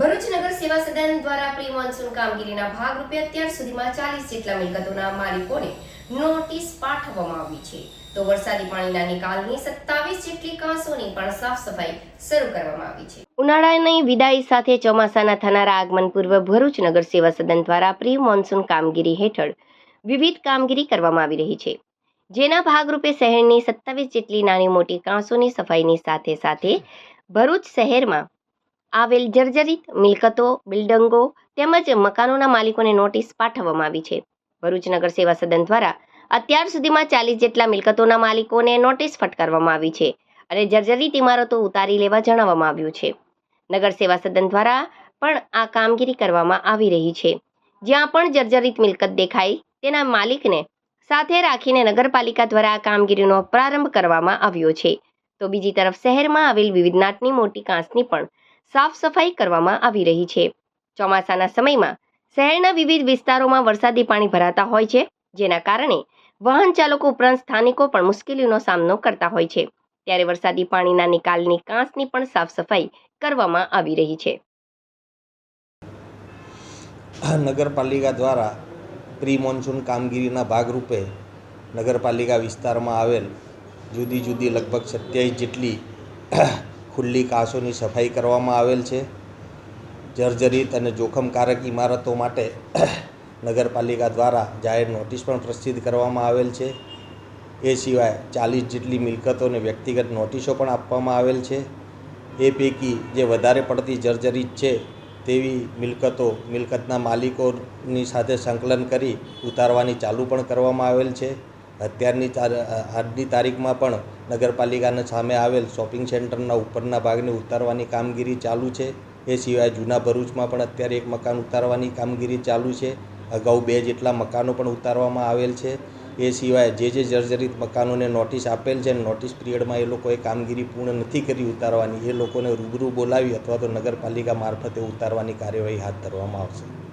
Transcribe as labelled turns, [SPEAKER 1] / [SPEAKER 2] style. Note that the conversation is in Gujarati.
[SPEAKER 1] ભરૂચ નગર સેવા સદન દ્વારા પ્રી મોન્સૂન કામગીરીના ભાગરૂપે અત્યાર સુધીમાં ચાલીસ જેટલા મિલકતોના માલિકોને નોટિસ પાઠવવામાં આવી છે. તો વરસાદી પાણીના નિકાલની સત્તાવીસ જેટલી કાંસોની પણ સાફ સફાઈ શરૂ કરવામાં આવી છે. ઉનાળાની વિદાય સાથે ચોમાસાના થનારા આગમન પૂર્વ ભરૂચ નગર સેવા સદન દ્વારા પ્રી મોન્સૂન કામગીરી હેઠળ વિવિધ કામગીરી કરવામાં આવી રહી છે. જેના ભાગરૂપે શહેરની સત્તાવીસ જેટલી નાની મોટી કાંસોની સફાઈની સાથે સાથે ભરૂચ શહેરમાં આવેલ જર્જરિત મિલકતો, બિલ્ડિંગો તેમજ મકાનોના માલિકોને નોટિસ પાઠવવામાં આવી છે. ભરૂચ નગર સેવા સદન દ્વારા અત્યાર સુધીમાં ચાલીસ જેટલા મિલકતોના માલિકોને નોટિસ ફટકારવામાં આવી છે અને જર્જરિત ઇમારતો ઉતારી લેવા જણાવવામાં આવ્યું છે. નગર સેવા સદન દ્વારા પણ આ કામગીરી કરવામાં આવી રહી છે. જ્યાં પણ જર્જરિત મિલકત દેખાય, તેના માલિકને સાથે રાખીને નગરપાલિકા દ્વારા આ કામગીરીનો પ્રારંભ કરવામાં આવ્યો છે. તો બીજી તરફ શહેરમાં આવેલ વિવિધ નાટની મોટી કાંસની પણ સાફ સફાઈ કરવામાં આવી રહી છે. ચોમાસાના સમયમાં શહેરના વિવિધ વિસ્તારોમાં વરસાદી પાણી ભરાતા હોય છે, જેના કારણે વાહન ચાલકો ઉપરાંત સ્થાનિકો પણ મુશ્કેલીનો સામનો કરતા હોય છે. ત્યારે વરસાદી પાણીના નિકાલની કાંસની પણ સાફ સફાઈ કરવામાં આવી રહી છે.
[SPEAKER 2] નગરપાલિકા દ્વારા પ્રી મોન્સૂન કામગીરીના ભાગરૂપે નગરપાલિકા વિસ્તારમાં આવેલ જુદી જુદી લગભગ સત્યાવીસ જેટલી ખુલ્લી કાંસોની સફાઈ કરવામાં આવેલ છે. જર્જરિત અને જોખમકારક ઇમારતો માટે નગરપાલિકા દ્વારા જાહેર નોટિસ પણ પ્રસિદ્ધ કરવામાં આવેલ છે. એ સિવાય ચાલીસ જેટલી મિલકતોને વ્યક્તિગત નોટિસો પણ આપવામાં આવેલ છે. એ પૈકી જે વધારે પડતી જર્જરિત છે તેવી મિલકતો મિલકતના માલિકોની સાથે સંકલન કરી ઉતારવાની ચાલુ પણ કરવામાં આવેલ છે. અત્યારની આજની તારીખમાં પણ નગરપાલિકાના સામે આવેલ શોપિંગ સેન્ટરના ઉપરના ભાગને ઉતારવાની કામગીરી ચાલુ છે. એ સિવાય જૂના ભરૂચમાં પણ અત્યારે એક મકાન ઉતારવાની કામગીરી ચાલુ છે. અગાઉ બે જેટલા મકાનો પણ ઉતારવામાં આવેલ છે. એ સિવાય જે જે જર્જરિત મકાનોને નોટિસ આપેલ છે નોટિસ પિરિયડમાં એ લોકોએ કામગીરી પૂર્ણ નથી કરી ઉતારવાની, એ લોકોને રૂબરૂ બોલાવી અથવા તો નગરપાલિકા મારફતે ઉતારવાની કાર્યવાહી હાથ ધરવામાં આવશે.